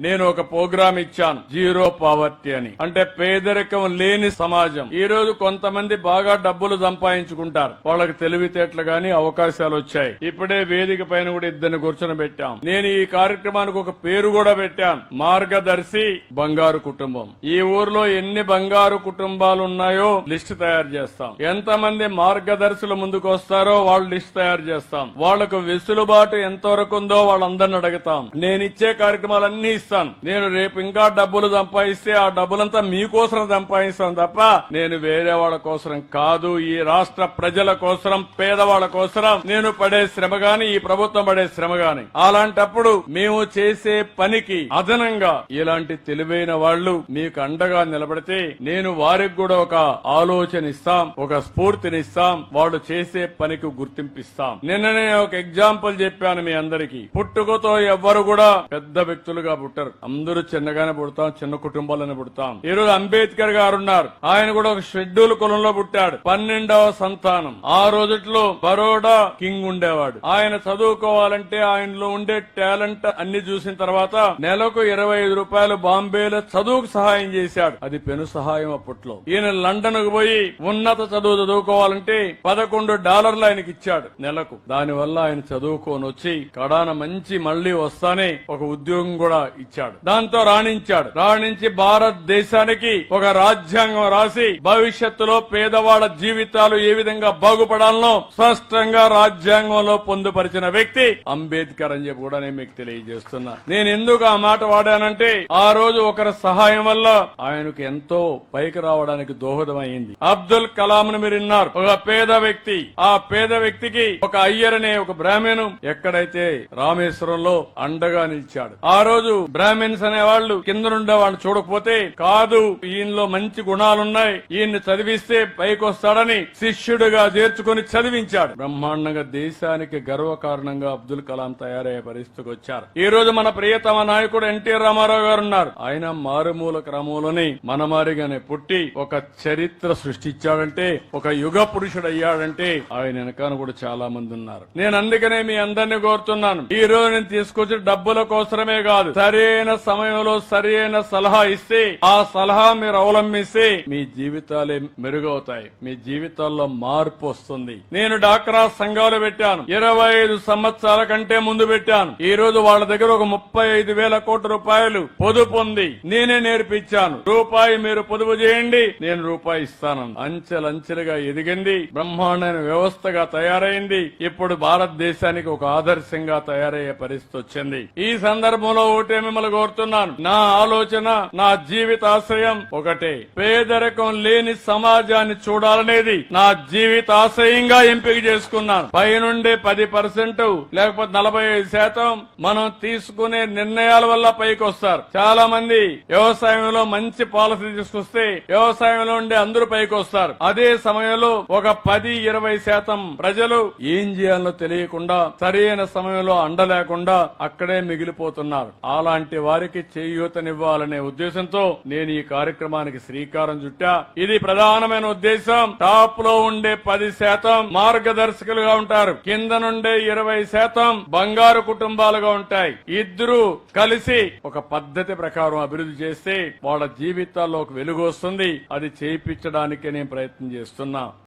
నేను ఒక ప్రోగ్రామ్ ఇచ్చాను. జీరో పావర్టీ అని. అంటే పేదరికం లేని సమాజం. ఈ రోజు కొంతమంది బాగా డబ్బులు సంపాదించుకుంటారు. వాళ్ళకి తెలివితేటలు గాని అవకాశాలు వచ్చాయి. ఇప్పుడే వేదిక పైన కూడా ఇద్దరిని కూర్చొని పెట్టాం. నేను ఈ కార్యక్రమానికి ఒక పేరు కూడా పెట్టాను. మార్గదర్శి బంగారు కుటుంబం. ఈ ఊర్లో ఎన్ని బంగారు కుటుంబాలు ఉన్నాయో లిస్ట్ తయారు చేస్తాం. ఎంతమంది మార్గదర్శులు ముందుకు వస్తారో వాళ్ళు లిస్ట్ తయారు చేస్తాం. వాళ్ళకు వెసులుబాటు ఎంతవరకు ఉందో వాళ్ళందరిని అడుగుతాం. నేను ఇచ్చే కార్యక్రమాలన్నీ ఇస్తాను నేను రేపు ఇంకా డబ్బులు సంపాదిస్తే ఆ డబ్బులంతా మీకోసం సంపాదిస్తాను తప్ప నేను వేరే వాళ్ళ కోసం కాదు. ఈ రాష్ట్ర ప్రజల కోసం పేదవాళ్ళ కోసం నేను పడే శ్రమ గాని ఈ ప్రభుత్వం పడే శ్రమ గాని. అలాంటప్పుడు మేము చేసే పనికి అదనంగా ఇలాంటి తెలివైన వాళ్ళు మీకు అండగా నిలబడితే నేను వారికి కూడా ఒక ఆలోచన ఇస్తాం ఒక స్ఫూర్తినిస్తాం వాళ్ళు చేసే పనికి గుర్తింపిస్తాం. నిన్ననే ఒక ఎగ్జాంపుల్ చెప్పాను మీ అందరికీ. పుట్టుకతో ఎవ్వరు కూడా పెద్ద వ్యక్తులుగా పుట్టరు. అందరూ చిన్నగానే పుడతాం చిన్న కుటుంబాలనే పుడతాం. ఈ రోజు అంబేద్కర్ గారు ఉన్నారు. ఆయన కూడా ఒక షెడ్యూల్ కులంలో పుట్టాడు. పన్నెండవ సంతానం. ఆ రోజుట్లో బరోడా కింగ్ ఉండేవాడు. ఆయన చదువుకోవాలంటే ఆయనలో ఉండే టాలెంట్ అన్ని చూసిన తర్వాత నెలకు ఇరవై ఐదు రూపాయలు బాంబేలో చదువుకు సహాయం చేశాడు. అది పెను సహాయం అప్పట్లో. ఈయన లండన్కు పోయి ఉన్నత చదువు చదువుకోవాలంటే పదకొండు డాలర్లు ఆయనకి ఇచ్చాడు నెలకు. దానివల్ల ఆయన చదువుకొని వచ్చి కడాన మంచి మళ్ళీ వస్తానే ఒక ఉద్యోగం కూడా ఇచ్చాడు. దాంతో రాణించాడు. రాణించి భారతదేశానికి ఒక రాజ్యాంగం రాసి భవిష్యత్తులో పేదవాళ్ళ జీవితాలు ఏ విధంగా బాగుపడాలనో స్పష్టంగా రాజ్యాంగంలో పొందుపరిచిన వ్యక్తి అంబేద్కర్ అని చెప్పి కూడా నేను మీకు తెలియజేస్తున్నా. నేను ఎందుకు ఆ మాట వాడానంటే ఆ రోజు ఒకరి సహాయం వల్ల ఆయనకు ఎంతో పైకి రావడానికి దోహదమైంది. అబ్దుల్ కలాం ను మీరు విన్నారు. ఒక పేద వ్యక్తి. ఆ పేద వ్యక్తికి ఒక అయ్యర్ అనే ఒక బ్రాహ్మణు ఎక్కడైతే రామేశ్వరంలో అండగా నిలిచాడు. ఆ రోజు బ్రాహ్మిన్స్ అనే వాళ్ళు కింద నుండే వాళ్ళు చూడకపోతే కాదు ఈయనలో మంచి గుణాలున్నాయి. ఈయన్ని చదివిస్తే పైకి వస్తాడని శిష్యుడిగా చేర్చుకుని చదివించాడు. బ్రహ్మాండంగా దేశానికి గర్వ కారణంగా అబ్దుల్ కలాం తయారయ్యే పరిస్థితికి వచ్చారు. ఈ రోజు మన ప్రియతమ నాయకుడు ఎన్టీ రామారావు గారు ఉన్నారు. ఆయన మారుమూల క్రమంలోని మనమారిగానే పుట్టి ఒక చరిత్ర సృష్టించాడంటే ఒక యుగ పురుషుడు అయ్యాడంటే ఆయన వెనకాన కూడా చాలా మంది ఉన్నారు. నేను అందుకనే మీ అందరినీ కోరుతున్నాను. ఈ రోజు నేను తీసుకొచ్చి డబ్బుల కోసమే కాదు సరైన సమయంలో సరైన సలహా ఇస్తే ఆ సలహా మీరు అవలంబిస్తే మీ జీవితాలే మెరుగవుతాయి. మీ జీవితాల్లో మార్పు వస్తుంది. నేను డాక్రా సంఘాలు పెట్టాను. ఇరవై ఐదు సంవత్సరాల కంటే ముందు పెట్టాను. ఈ రోజు వాళ్ళ దగ్గర ఒక ముప్పై ఐదు వేల కోట్ల రూపాయలు పొదుపు ఉంది. నేనే నేర్పించాను. రూపాయి మీరు పొదుపు చేయండి నేను రూపాయి ఇస్తాను. అంచెలంచెలుగా ఎదిగింది. బ్రహ్మాండమైన వ్యవస్థగా తయారైంది. ఇప్పుడు భారతదేశానికి ఒక ఆదర్శంగా తయారయ్యే పరిస్థితి వచ్చింది. ఈ సందర్భంలో ఒకటే మిమ్మల్ని కోరుతున్నాను. నా ఆలోచన నా జీవితాశ్రయం ఒకటే. పేదరికం లేని సమాజాన్ని చూడాలనేది నా జీవితాశ్రయంగా ఎంపిక చేసుకున్నాను. పైనుండే పది పర్సెంట్ లేకపోతే నలభై ఐదు శాతం మనం తీసుకునే నిర్ణయాల వల్ల పైకి వస్తారు చాలా మంది వ్యవసాయంలో మంచి పాలసీ తీసుకొస్తే వ్యవసాయంలో ఉండే అందరూ పైకి వస్తారు అదే సమయంలో ఒక పది ఇరవై శాతం ప్రజలు ఏం చేయాలో తెలియకుండా సరైన సమయంలో అండ లేకుండా అక్కడే మిగిలిపోతున్నారు. అలాంటి వారికి చేయూతనివ్వాలనే ఉద్దేశంతో నేను ఈ కార్యక్రమానికి శ్రీకారం చుట్టా. ఇది ప్రధానమైన ఉద్దేశం. టాప్లో ఉండే పది శాతం మార్గదర్శకులుగా ఉంటారు. కింద నుండే ఇరవై శాతం బంగారు కుటుంబాలుగా ఉంటాయి. ఇద్దరు కలిసి ఒక పద్ధతి ప్రకారం అభివృద్ధి చేస్తే వాళ్ళ జీవితాల్లో ఒక వెలుగు వస్తుంది. అది చేయించడానికి నేను ప్రయత్నం చేస్తున్నా.